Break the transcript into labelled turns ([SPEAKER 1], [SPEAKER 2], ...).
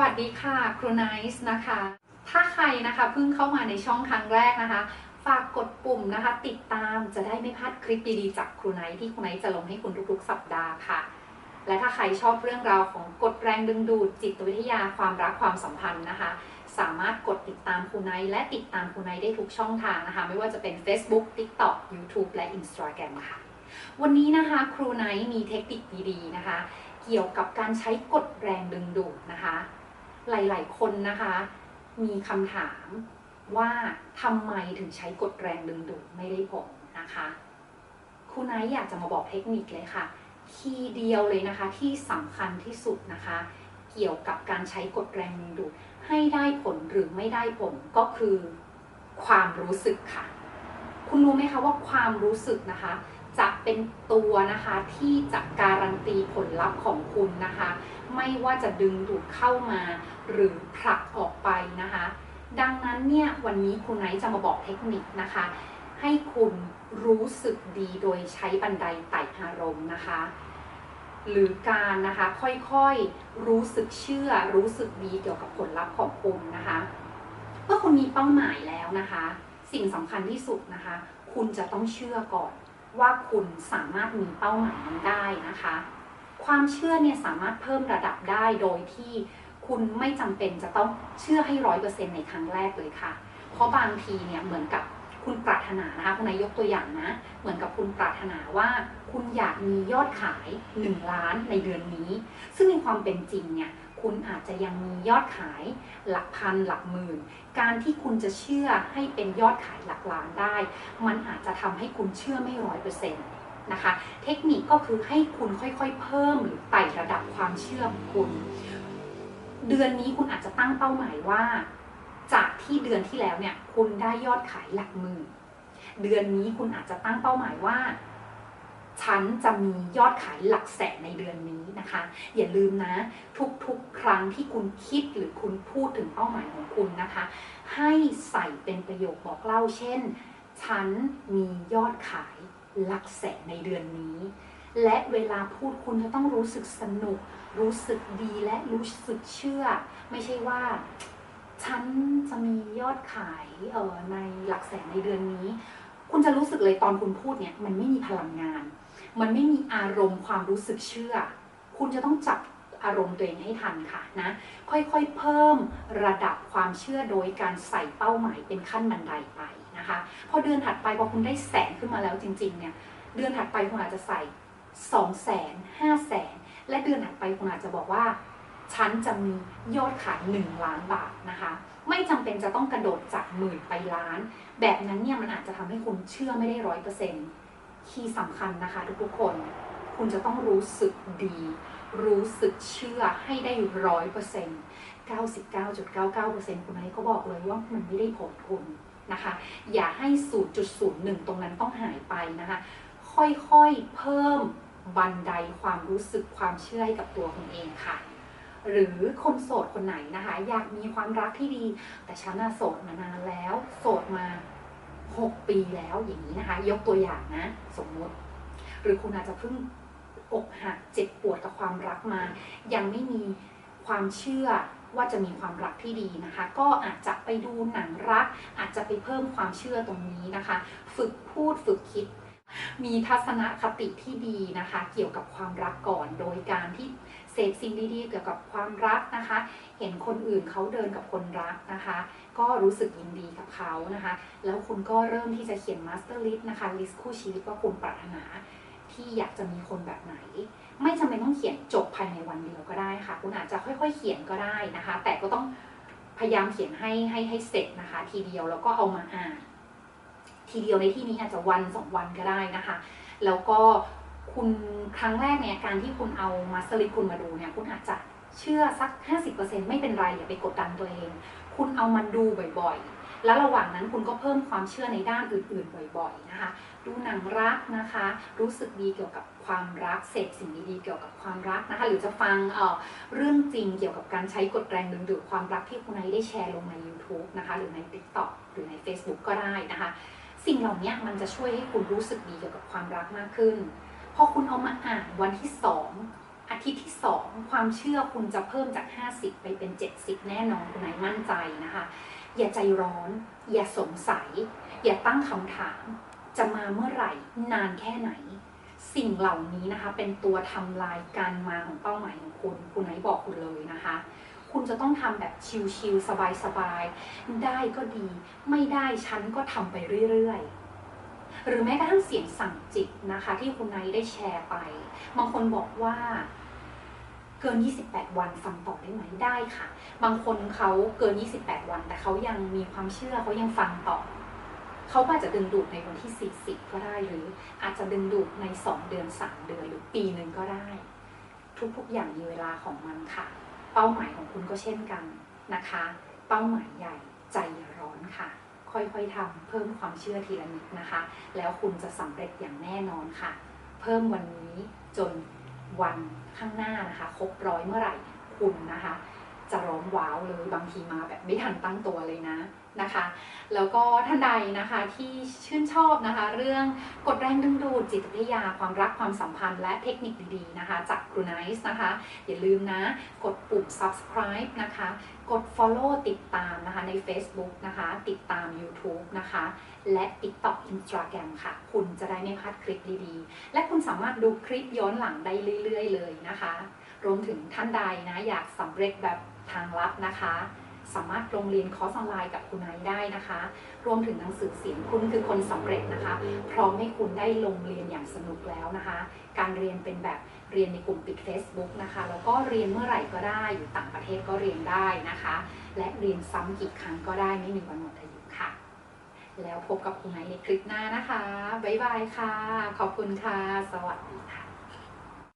[SPEAKER 1] วัสดีค่ะครูไนซ์นะคะ ถ้าใครนะคะเพิ่งเข้ามาในช่องครั้งแรกนะคะ ฝากกดปุ่มนะคะ ติดตามจะได้ไม่พลาดคลิปดีๆจากครูไนท์ที่ครูไนท์จะลงให้คุณทุกๆ สัปดาห์ค่ะ และถ้าใครชอบเรื่องราวของกฎแรงดึงดูดจิตวิทยาความรักความสัมพันธ์นะคะ สามารถกดติดตามครูไนท์และติดตามครูไนท์ได้ทุกช่องทางนะคะ ไม่ว่าจะเป็น Facebook TikTok YouTube และ Instagram ค่ะ วันนี้นะคะครูไนท์มีเทคนิคดีๆนะคะเกี่ยวกับการใช้กฎแรงดึงดูดนะคะ หลาย ๆ คนนะคะ มีคำถามว่าทำไมถึงใช้กฎแรงดึงดูดไม่ได้ผลนะคะครูไนท์อยากจะมาบอกเทคนิคเลยค่ะ คีย์เดียวเลยนะคะที่สำคัญที่สุดนะคะ เกี่ยวกับการใช้กฎแรงดึงดูดให้ได้ผลหรือไม่ได้ผลก็คือความรู้สึกค่ะ คุณรู้ไหมคะว่าความรู้สึกนะคะ จะเป็นตัวนะคะที่จะการันตีผลลัพธ์ของคุณนะคะ ไม่ว่าจะดึงดูดเข้ามา หรือผลักออกไปนะคะ ดังนั้นเนี่ยวันนี้คุณไนท์จะมาบอกเทคนิคนะคะ ให้คุณรู้สึกดีโดยใช้บันไดไต่อารมณ์นะคะ หรือการนะคะค่อยๆรู้สึกเชื่อรู้สึกดีเกี่ยวกับผลลัพธ์ของคุณนะคะเมื่อคุณมีเป้าหมายแล้วนะคะ สิ่งสำคัญที่สุดนะคะ คุณจะต้องเชื่อก่อนว่าคุณสามารถมีเป้าหมายนั้นได้นะคะ ความเชื่อเนี่ยสามารถเพิ่มระดับได้โดยที่คุณไม่จำเป็นจะต้องเชื่อให้ร้อยเปอร์เซ็นในครั้งแรกเลยค่ะ เพราะบางทีเนี่ยเหมือนกับคุณปรารถนานะคะคุณนายยกตัวอย่างนะ เหมือนกับคุณปรารถนาว่าคุณอยากมียอดขาย 1 ล้านในเดือนนี้ ซึ่งในความเป็นจริงเนี่ยคุณอาจจะยังมียอดขายหลักพันหลักหมื่น การที่คุณจะเชื่อให้เป็นยอดขายหลักล้านได้ มันอาจจะทำให้คุณเชื่อไม่ร้อยเปอร์เซ็นต์ นะคะ เทคนิคก็คือให้คุณค่อยๆ เพิ่มหรือไต่ระดับความเชื่อของคุณ เดือนนี้คุณอาจจะตั้งเป้าหมายว่า จากที่เดือนที่แล้วเนี่ย คุณได้ยอดขายหลักหมื่นเดือนนี้คุณอาจจะตั้งเป้าหมายว่า ฉันจะมียอดขายหลักแสนในเดือนนี้นะคะ อย่าลืมนะ ทุกๆ ครั้งที่คุณคิดหรือคุณพูดถึงเป้าหมายของคุณนะคะ ให้ใส่เป็นประโยคบอกเล่าเช่น ฉันมียอดขาย หลักแสนในเดือนนี้ และเวลาพูดคุณจะต้องรู้สึกสนุก รู้สึกดีและรู้สึกเชื่อ ไม่ใช่ว่าฉันจะมียอดขายเออในหลักแสนในเดือนนี้ คุณจะรู้สึกเลยตอนคุณพูดเนี่ยมันไม่มีพลังงาน มันไม่มีอารมณ์ความรู้สึกเชื่อ คุณจะต้องจับ อารมณ์ตัวเองให้ทันค่ะนะ ค่อยๆเพิ่มระดับความเชื่อโดยการใส่เป้าหมายเป็นขั้นบันไดไปนะคะ พอเดือนถัดไปพอคุณได้แสนขึ้นมาแล้วจริงๆเนี่ยเดือนถัดไปคุณอาจจะใส่สองแสนห้าแสนและเดือนถัดไปคุณอาจจะบอกว่าฉันจะมียอดขายหนึ่งล้านบาทนะคะ ไม่จำเป็นจะต้องกระโดดจากหมื่นไปล้าน แบบนั้นเนี่ยมันอาจจะทำให้คุณเชื่อไม่ได้ร้อยเปอร์เซ็นต์คีย์สำคัญนะคะทุกๆคน คุณจะต้องรู้สึกดี รู้สึกเชื่อให้ได้ร้อยเปอร์เซ็นต์เก้าสิบเก้าจุดเก้าเก้าเปอร์เซ็นต์คุณไอ้ก็บอกเลยว่ามันไม่ได้ผลคุณนะคะ อย่าให้0.01ตรงนั้นต้องหายไปนะคะ ค่อยๆเพิ่มบันไดความรู้สึกความเชื่อให้กับตัวคุณเองค่ะ หรือคนโสดคนไหนนะคะ อยากมีความรักที่ดี แต่ฉันน่ะโสดมานานแล้ว โสดมา 6 ปีแล้วอย่างนี้นะคะ ยกตัวอย่างนะ สมมติ หรือคุณอาจจะเพิ่งอกหักเจ็บปวดกับ ความรักมา ยังไม่มีความเชื่อว่าจะมีความรักที่ดีนะคะ ก็อาจจะไปดูหนังรัก อาจจะไปเพิ่มความเชื่อตรงนี้นะคะ ฝึกพูดฝึกคิด มีทัศนคติที่ดีนะคะ เกี่ยวกับความรักก่อน โดยการที่เสพสิ่งดีๆ เกี่ยวกับความรักนะคะ เห็นคนอื่นเขาเดินกับคนรักนะคะ ก็รู้สึกยินดีกับเขานะคะ แล้วคุณก็เริ่มที่จะเขียนมาสเตอร์ลิสต์นะคะลิสต์คู่ชีวิตว่าคุณปรารถนา ที่อยากจะมีคนแบบไหน ไม่จำเป็นต้องเขียนจบภายในวันเดียวก็ได้ค่ะ คุณอาจจะค่อยๆ เขียนก็ได้นะคะ แต่ก็ต้องพยายามเขียนให้ให้ให้เสร็จนะคะ ทีเดียวแล้วก็เอามาอ่านทีเดียวในที่นี้อาจจะวันสองวันก็ได้นะคะ แล้วก็คุณครั้งแรกเนี่ยการที่คุณเอามาสลิปคุณมาดูเนี่ยคุณอาจจะเชื่อสัก 50%ไม่เป็นไรอย่าไปกดดันตัวเอง คุณเอามันดูบ่อยๆ แล้วระหว่างนั้นคุณก็เพิ่มความเชื่อในด้านอื่นๆ บ่อยๆนะคะดูหนังรักนะคะ รู้สึกดีเกี่ยวกับความรักเสพสิ่งดีๆเกี่ยวกับความรักนะคะหรือจะฟังเออเรื่องจริงเกี่ยวกับการใช้กฎแรงดึงดูดความรักที่คุณไนท์ได้แชร์ลงใน YouTube นะคะหรือใน TikTok หรือใน Facebook ก็ได้นะคะสิ่งเหล่านี้มันจะช่วยให้คุณรู้สึกดีเกี่ยวกับความรักมากขึ้น พอคุณเอามาอ่านวันที่สองอาทิตย์ที่ 2 ความเชื่อคุณจะเพิ่มจาก 50 ไปเป็น 70 แน่นอนคุณไหนมั่นใจนะคะ อย่าใจร้อน อย่าสงสัย อย่าตั้งคำถาม จะมาเมื่อไหร่ นานแค่ไหน สิ่งเหล่านี้นะคะ เป็นตัวทำลายการมาของเป้าหมายของคุณ คุณไหนบอกคุณเลยนะคะ คุณจะต้องทำแบบชิลๆสบายๆ ได้ก็ดี ไม่ได้ฉันก็ทำไปเรื่อยๆหรือแม้กระทั่งเสียงสั่งจิตนะคะ ที่คุณไนได้แชร์ไป บางคนบอกว่า เกิน 28 วันฟังต่อได้ไหมได้ค่ะ บางคนเขาเกิน 28 วัน แต่เขายังมีความเชื่อเขายังฟังต่อ เขาอาจจะดึงดูดในวันที่ 40 ก็ได้หรือ อาจจะดึงดูดใน 2 เดือน 3 เดือนหรือปีหนึ่งก็ได้ ทุกๆอย่างมีเวลาของมันค่ะ เป้าหมายของคุณก็เช่นกันนะคะ เป้าหมายใหญ่ใจอย่าร้อนค่ะ ค่อยๆทำเพิ่มความเชื่อทีละนิดนะคะ แล้วคุณจะสำเร็จอย่างแน่นอนค่ะ เพิ่มวันนี้จน วันข้างหน้านะคะครบร้อยเมื่อไหร่คุณนะคะ จะร้องว้าวเลยบางทีมาแบบไม่ทันตั้งตัวเลยนะ นะคะ แล้วก็ท่านใดนะคะที่ชื่นชอบนะคะ เรื่องกดแรงดึงดูดจิตวิทยาความรักความสัมพันธ์และเทคนิคดีๆนะคะจากครูไนซ์นะคะ อย่าลืมนะ กดปุ่ม subscribe นะคะ กด follow ติดตามนะคะใน Facebook นะคะ ติดตาม YouTube นะคะ และ TikTok Instagram ค่ะ คุณจะได้ไม่พลาดคลิปดีๆ และคุณสามารถดูคลิปย้อนหลังได้เรื่อย ๆ เลยนะคะ รวมถึงท่านใดนะอยากสำเร็จแบบทางลับนะคะ สามารถลงเรียนคอร์สออนไลน์กับคุณไนท์ได้นะคะ รวมถึงหนังสือเสียงคุณคือคนสำเร็จนะคะ พร้อมให้คุณได้ลงเรียนอย่างสนุกแล้วนะคะ การเรียนเป็นแบบเรียนในกลุ่มปิด Facebook นะคะ แล้วก็เรียนเมื่อไหร่ก็ได้อยู่ต่างประเทศก็เรียนได้นะคะ และเรียนซ้ำกี่ครั้งก็ได้ไม่มีวันหมดอายุค่ะ แล้วพบกับคุณไนท์ในคลิปหน้านะคะบ๊ายบายค่ะ ขอบคุณค่ะ สวัสดีค่ะ